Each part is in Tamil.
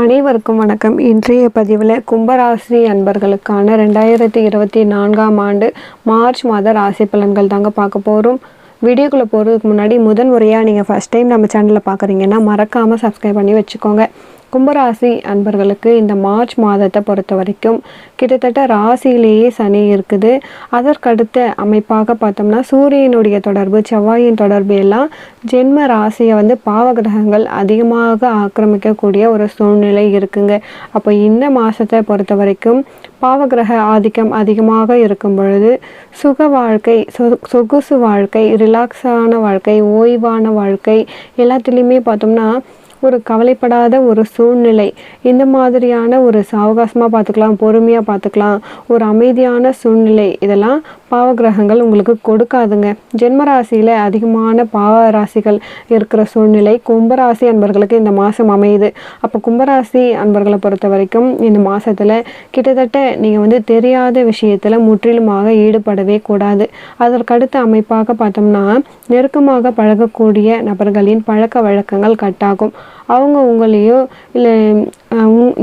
அனைவருக்கும் வணக்கம். இன்றைய பதிவில் கும்பராசி அன்பர்களுக்கான ரெண்டாயிரத்தி இருபத்தி நான்காம் ஆண்டு மார்ச் மாத ராசி பலன்கள் தாங்க பார்க்க போகிறோம் வீடியோக்குள்ளே போகிறதுக்கு முன்னாடி முதன் முறையாக நீங்கள் ஃபஸ்ட் டைம் நம்ம சேனலில் பார்க்குறீங்கன்னா மறக்காமல் சப்ஸ்கிரைப் பண்ணி வச்சுக்கோங்க. கும்பராசி அன்பர்களுக்கு இந்த மார்ச் மாதத்தை பொறுத்த வரைக்கும் கிட்டத்தட்ட ராசியிலேயே சனி இருக்குது. அதற்கடுத்த அமைப்பாக பார்த்தோம்னா சூரியனுடைய தொடர்பு செவ்வாயின் தொடர்பு எல்லாம் ஜென்ம ராசியை வந்து பாவகிரகங்கள் அதிகமாக ஆக்கிரமிக்கக்கூடிய ஒரு சூழ்நிலை இருக்குங்க. அப்போ இந்த மாதத்தை பொறுத்த வரைக்கும் பாவகிரக ஆதிக்கம் அதிகமாக இருக்கும் பொழுது சுக வாழ்க்கை சொ- சொகுசு வாழ்க்கை ரிலாக்ஸான வாழ்க்கை ஓய்வான வாழ்க்கை எல்லாத்துலேயுமே பார்த்தோம்னா ஒரு கவலைப்படாத ஒரு சூழ்நிலை. இந்த மாதிரியான ஒரு சாவகாசமாக பார்த்துக்கலாம் பொறுமையாக பார்த்துக்கலாம் ஒரு அமைதியான சூழ்நிலை. இதெல்லாம் பாவகிரகங்கள் உங்களுக்கு கொடுக்காதுங்க. ஜென்மராசியில் அதிகமான பாவ ராசிகள் இருக்கிற சூழ்நிலை கும்பராசி அன்பர்களுக்கு இந்த மாதம் அமையுது. அப்போ கும்பராசி அன்பர்களை பொறுத்த வரைக்கும் இந்த மாதத்தில் கிட்டத்தட்ட நீங்கள் வந்து தெரியாத விஷயத்தில் முற்றிலுமாக ஈடுபடவே கூடாது. அதற்கடுத்த அமைப்பாக பார்த்தோம்னா நெருக்கமாக பழகக்கூடிய நபர்களின் பழக்க வழக்கங்கள் கட்டாகும். அவங்க உங்களையோ இல்லை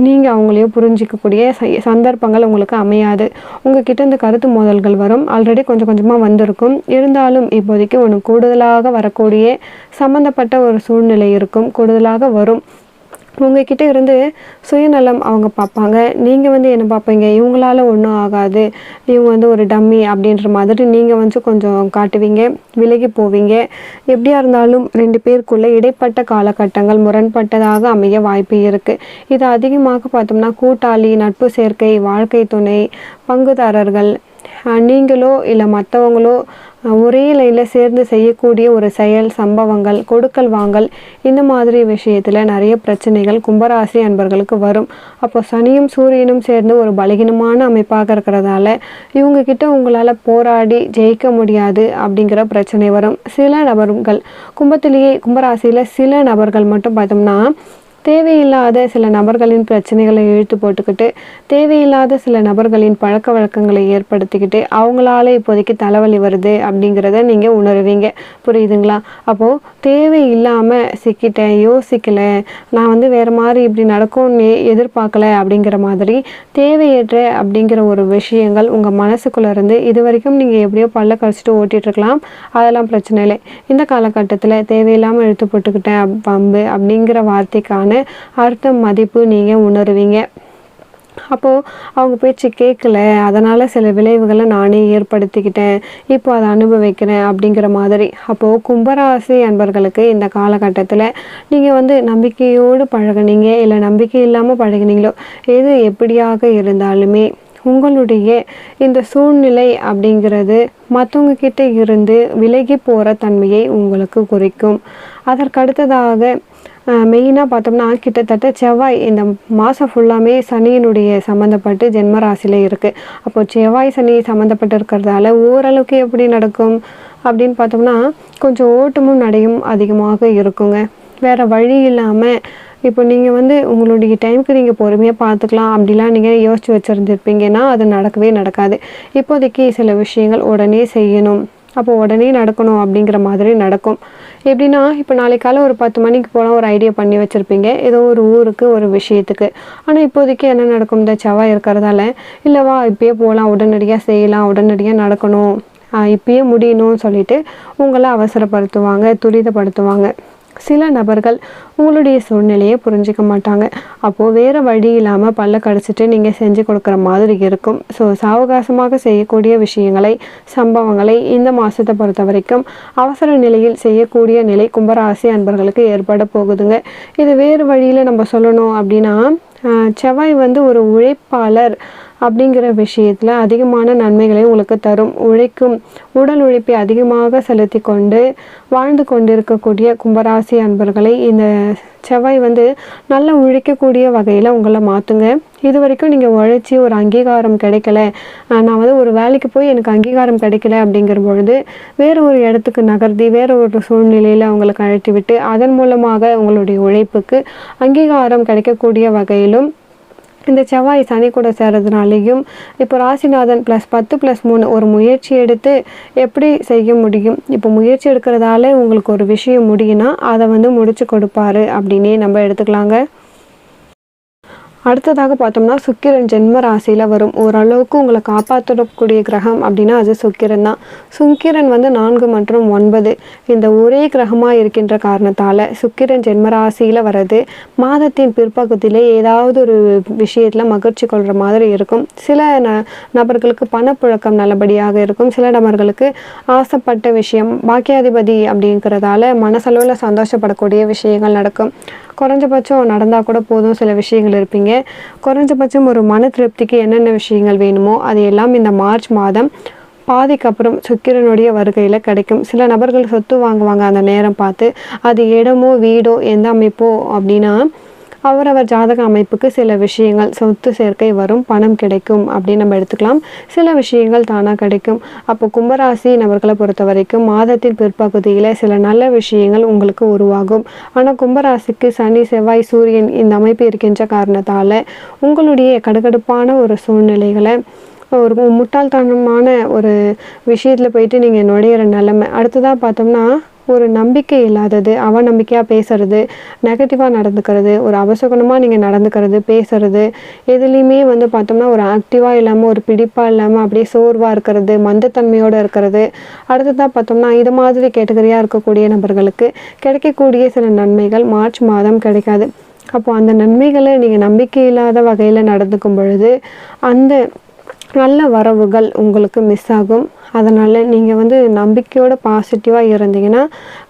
நீங்கள் அவங்களையோ புரிஞ்சிக்கக்கூடிய சந்தர்ப்பங்கள் உங்களுக்கு அமையாது. உங்ககிட்ட இந்த கருத்து மோதல்கள் வரும். ஆல்ரெடி கொஞ்சம் கொஞ்சமாக வந்திருக்கும். இருந்தாலும் இப்போதைக்கு ஒன்று கூடுதலாக வரக்கூடிய சம்மந்தப்பட்ட ஒரு சூழ்நிலை இருக்கும். கூடுதலாக வரும். உங்ககிட்ட இருந்து சுயநலம் அவங்க பார்ப்பாங்க. நீங்கள் வந்து என்ன பார்ப்பீங்க? இவங்களால ஒன்றும் ஆகாது. இவங்க வந்து ஒரு டம்மி அப்படின்ற மாதிரி நீங்கள் வந்து கொஞ்சம் காட்டுவீங்க விலகி போவீங்க. எப்படியா இருந்தாலும் ரெண்டு பேருக்குள்ளே இடைப்பட்ட காலகட்டங்கள் முரண்பட்டதாக அமைய வாய்ப்பு இருக்குது இது அதிகமாக பார்த்தோம்னா கூட்டாளி நட்பு சேர்க்கை வாழ்க்கை துணை பங்குதாரர்கள் நீங்களோ இல்லை மற்றவங்களோ ஒரே லைனில் சேர்ந்து செய்யக்கூடிய ஒரு செயல் சம்பவங்கள் கொடுக்கல் வாங்கல் இந்த மாதிரி விஷயத்தில் நிறைய பிரச்சனைகள் கும்பராசி அன்பர்களுக்கு வரும். அப்போ சனியும் சூரியனும் சேர்ந்து ஒரு பலகீனமான அமைப்பாக இருக்கிறதால இவங்க கிட்ட உங்களால் போராடி ஜெயிக்க முடியாது அப்படிங்கிற பிரச்சனை வரும். சில நபர்கள் கும்பத்திலேயே கும்பராசியில் சில நபர்கள் மட்டும் பார்த்தோம்னா தேவையில்லாத சில நபர்களின் பிரச்சனைகளை இழுத்து போட்டுக்கிட்டு தேவையில்லாத சில நபர்களின் பழக்க வழக்கங்களை ஏற்படுத்திக்கிட்டு அவங்களால இப்போதைக்கு தலைவலி வருது அப்படிங்கிறத நீங்கள் உணருவீங்க. புரியுதுங்களா? அப்போது தேவையில்லாமல் சிக்கிட்டேன் யோசிக்கலை நான் வந்து வேறு மாதிரி இப்படி நடக்கும்னு எதிர்பார்க்கல அப்படிங்கிற மாதிரி தேவையற்ற அப்படிங்கிற ஒரு விஷயங்கள் உங்கள் மனசுக்குள்ளே இருந்து இது வரைக்கும் நீங்கள் எப்படியோ பல்ல கழிச்சிட்டு ஓட்டிகிட்ருக்கலாம் இருக்கலாம். அதெல்லாம் பிரச்சனை இல்லை. இந்த காலகட்டத்தில் தேவையில்லாமல் இழுத்து போட்டுக்கிட்டேன் பம்பு அப்படிங்கிற வார்த்தைக்கான அர்த்தம் மதிப்பு நீங்கள் உணருவீங்க. அப்போது அவங்க பேச்சு கேட்கல அதனால் சில விளைவுகளை நானே ஏற்படுத்திக்கிட்டேன். இப்போ அதை அனுபவிக்கிறேன் அப்படிங்கிற மாதிரி. அப்போது கும்பராசி அன்பர்களுக்கு இந்த காலகட்டத்தில் நீங்கள் வந்து நம்பிக்கையோடு பழகுனீங்க. இல்லை நம்பிக்கை இல்லாமல் பழகுனீங்களோ எது எப்படியாக இருந்தாலுமே உங்களுடைய இந்த சூழ்நிலை அப்படிங்கிறது மற்றவங்க கிட்ட இருந்து விலகி போகிற தன்மையை உங்களுக்கு குறைக்கும். அதற்கடுத்ததாக மெயினாக பார்த்தோம்னா கிட்டத்தட்ட செவ்வாய் இந்த மாதம் ஃபுல்லாமே சனியினுடைய சம்மந்தப்பட்டு ஜென்மராசியில் இருக்குது அப்போது செவ்வாய் சனி சம்மந்தப்பட்டு இருக்கிறதால ஓரளவுக்கு எப்படி நடக்கும் அப்படின்னு பார்த்தோம்னா கொஞ்சம் ஓட்டமும் நடையும் அதிகமாக இருக்குங்க. வேறு வழி இல்லாமல் இப்போ நீங்கள் வந்து உங்களுடைய டைமுக்கு நீங்கள் பொறுமையாக பார்த்துக்கலாம் அப்படிலாம் நீங்கள் யோசித்து வச்சுருந்துருப்பீங்கன்னா அது நடக்கவே நடக்காது. இப்போதைக்கு சில விஷயங்கள் உடனே செய்யணும். அப்போ உடனே நடக்கணும் அப்படிங்கிற மாதிரி நடக்கும். எப்படின்னா இப்போ நாளைக்கு காலை ஒரு பத்து மணிக்கு போகலாம் ஒரு ஐடியா பண்ணி வச்சுருப்பீங்க. ஏதோ ஒரு ஊருக்கு ஒரு விஷயத்துக்கு. ஆனால் இப்போதைக்கு என்ன நடக்கும்? இந்த செவ்வாய் இருக்கிறதால இல்லைவா இப்பயே போகலாம் உடனடியாக செய்யலாம். உடனடியாக நடக்கணும். இப்பயே முடியணும்னு சொல்லிட்டு உங்களை அவசரப்படுத்துவாங்க துரிதப்படுத்துவாங்க. சில நபர்கள் உங்களுடைய சூழ்நிலையை புரிஞ்சிக்க மாட்டாங்க. அப்போது வேறு வழி இல்லாமல் பல்ல கடிச்சிட்டு நீங்கள் செஞ்சு கொடுக்குற மாதிரி இருக்கும். ஸோ சாவகாசமாக செய்யக்கூடிய விஷயங்களை சம்பவங்களை இந்த மாதத்தை பொறுத்த வரைக்கும் அவசர நிலையில் செய்யக்கூடிய நிலை கும்பராசி அன்பர்களுக்கு ஏற்பட போகுதுங்க. இது வேறு வழியில் நம்ம சொல்லணும் அப்படின்னா செவ்வாய் வந்து ஒரு உழைப்பாளர் அப்படிங்கிற விஷயத்தில் அதிகமான நன்மைகளை உங்களுக்கு தரும். உழைக்கும் உடல் உழைப்பை அதிகமாக செலுத்தி கொண்டு வாழ்ந்து கொண்டிருக்கக்கூடிய கும்பராசி அன்பர்களை இந்த செவ்வாய் வந்து நல்லா உழைக்கக்கூடிய வகையில் உங்களை மாற்றுங்க இது வரைக்கும் நீங்கள் உழைச்சி ஒரு அங்கீகாரம் கிடைக்கல. நான் வந்து ஒரு வேலைக்கு போய் எனக்கு அங்கீகாரம் கிடைக்கல அப்படிங்கிற பொழுது வேறு ஒரு இடத்துக்கு நகர்த்தி வேறு ஒரு சூழ்நிலையில் அவங்களுக்கு கழட்டி விட்டு அதன் மூலமாக உங்களுடைய உழைப்புக்கு அங்கீகாரம் கிடைக்கக்கூடிய வகையிலும் இந்த செவ்வாய் சனி கூட சேர்றதுனாலையும் இப்போ ராசிநாதன் ப்ளஸ் பத்து ப்ளஸ் மூணு ஒரு முயற்சி எடுத்து எப்படி செய்ய முடியும்? இப்போ முயற்சி எடுக்கிறதால உங்களுக்கு ஒரு விஷயம் முடியும்னா அதை வந்து முடிச்சு கொடுப்பாரு அப்படின்னே நம்ம எடுத்துக்கலாங்க. அடுத்ததாக பார்த்தோம்னா சுக்கிரன் ஜென்ம ராசியில் வரும். ஓரளவுக்கு உங்களை காப்பாற்றக்கூடிய கிரகம் அப்படின்னா அது சுக்கிரன் தான். சுக்கிரன் வந்து நான்கு மற்றும் ஒன்பது. இந்த ஒரே கிரகமாக இருக்கின்ற காரணத்தால் சுக்கிரன் ஜென்ம ராசியில் வர்றது மாதத்தின் பிற்பகுதியிலே ஏதாவது ஒரு விஷயத்தில் மகிழ்ச்சி கொள்கிற மாதிரி இருக்கும். சில ந நபர்களுக்கு பணப்புழக்கம் நல்லபடியாக இருக்கும். சில நபர்களுக்கு ஆசைப்பட்ட விஷயம் பாக்கியாதிபதி அப்படிங்கிறதால மனசளவில் சந்தோஷப்படக்கூடிய விஷயங்கள் நடக்கும். குறைஞ்சபட்சம் நடந்தால் கூட போதும் சில விஷயங்கள் இருப்பீங்க. குறைஞ்சபட்சம் ஒரு மன திருப்திக்கு என்னென்ன விஷயங்கள் வேணுமோ அது எல்லாம் இந்த மார்ச் மாதம் பாதிக்கு அப்புறம் சுக்கிரனுடைய வருகையில் கிடைக்கும். சில நபர்கள் சொத்து வாங்குவாங்க அந்த நேரம் பார்த்து. அது இடமோ வீடோ எந்த அமைப்போ அப்படின்னா அவரவர் ஜாதக அமைப்புக்கு சில விஷயங்கள் சொத்து சேர்க்கை வரும் பணம் கிடைக்கும் அப்படின்னு நம்ம எடுத்துக்கலாம். சில விஷயங்கள் தானாக கிடைக்கும். அப்போ கும்பராசி நபர்களை பொறுத்த வரைக்கும் மாதத்தின் பிற்பகுதியில் சில நல்ல விஷயங்கள் உங்களுக்கு உருவாகும். ஆனால் கும்பராசிக்கு சனி செவ்வாய் சூரியன் இந்த அமைப்பு இருக்கின்ற காரணத்தால் உங்களுடைய கடுகடுப்பான ஒரு சூழ்நிலைகளை ஒரு முட்டாள்தனமான ஒரு விஷயத்தில் போயிட்டு நீங்கள் நுழையிற நிலைமை. அடுத்ததாக பார்த்தோம்னா ஒரு நம்பிக்கை இல்லாதது அவநம்பிக்கையாக பேசுறது நெகட்டிவாக நடந்துக்கிறது ஒரு அவசகுணமாக நீங்கள் நடந்துக்கிறது பேசுறது எதுலேயுமே வந்து பார்த்தோம்னா ஒரு ஆக்டிவாக இல்லாமல் ஒரு பிடிப்பாக இல்லாமல் அப்படியே சோர்வாக இருக்கிறது மந்தத்தன்மையோடு இருக்கிறது. அடுத்ததாக பார்த்தோம்னா இது மாதிரி கேட்டகரியாக இருக்கக்கூடிய நபர்களுக்கு கிடைக்கக்கூடிய சில நன்மைகள் மார்ச் மாதம் கிடைக்காது. அப்போது அந்த நன்மைகளை நீங்கள் நம்பிக்கை இல்லாத வகையில் நடந்துக்கும் பொழுது அந்த நல்ல வரவுகள் உங்களுக்கு மிஸ் ஆகும். அதனால் நீங்கள் வந்து நம்பிக்கையோட பாசிட்டிவாக இருந்தீங்கன்னா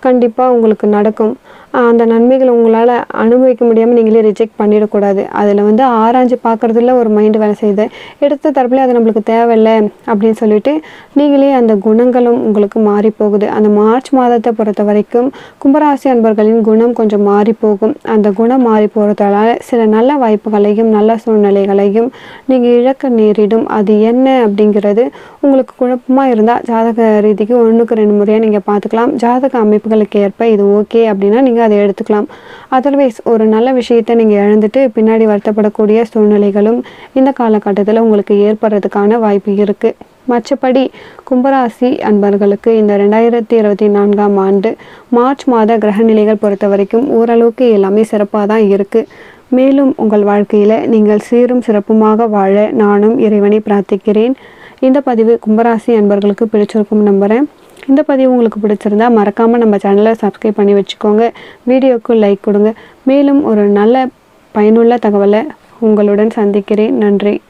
கண்டிப்பாக உங்களுக்கு நடக்கும். அந்த நன்மைகளை உங்களால் அனுபவிக்க முடியாமல் நீங்களே ரிஜெக்ட் பண்ணிடக்கூடாது. அதில் வந்து ஆராய்ஞ்சு பார்க்குறதுல ஒரு மைண்டு வேலை செய்யுது. எடுத்த தரப்புல அது நம்மளுக்கு தேவையில்லை அப்படின்னு சொல்லிட்டு நீங்களே அந்த குணங்களும் உங்களுக்கு மாறி போகுது அந்த மார்ச் மாதத்தை பொறுத்த வரைக்கும் கும்பராசி அன்பர்களின் குணம் கொஞ்சம் மாறி போகும் அந்த குணம் மாறி போகிறதால சில நல்ல வாய்ப்புகளையும் நல்ல சூழ்நிலைகளையும் நீங்கள் இழக்க நேரிடும். அது என்ன அப்படிங்கிறது உங்களுக்கு குழப்பமாக இருந்தால் ஜாதக ரீதிக்கு ஒன்றுக்கு ரெண்டு முறையாக நீங்கள் பார்த்துக்கலாம். ஜாதக அமைப்புகளுக்கு ஏற்ப இது ஓகே அப்படின்னா நீங்கள் நீங்கள் அதை எடுத்துக்கலாம். அதர்வைஸ் ஒரு நல்ல விஷயத்தை நீங்கள் இழந்துட்டு பின்னாடி வருத்தப்படக்கூடிய சூழ்நிலைகளும் இந்த காலகட்டத்தில் உங்களுக்கு ஏற்படுறதுக்கான வாய்ப்பு இருக்குது மற்றபடி கும்பராசி அன்பர்களுக்கு இந்த ரெண்டாயிரத்தி இருபத்தி நான்காம் ஆண்டு மார்ச் மாத கிரகநிலைகள் பொறுத்த வரைக்கும் ஓரளவுக்கு எல்லாமே சிறப்பாக தான் இருக்குது மேலும் உங்கள் வாழ்க்கையில் நீங்கள் சீரும் சிறப்புமாக வாழ நானும் இறைவனை பிரார்த்திக்கிறேன். இந்த பதிவு கும்பராசி அன்பர்களுக்கு பிடிச்சிருக்கும் நம்புகிறேன் இந்த பதிவு உங்களுக்கு பிடிச்சிருந்தா மறக்காமல் நம்ம சேனலை சப்ஸ்கிரைப் பண்ணி வச்சுக்கோங்க. வீடியோக்கு லைக் கொடுங்க. மேலும் ஒரு நல்ல பயனுள்ள தகவலை உங்களுடன் சந்திக்கிறேன். நன்றி.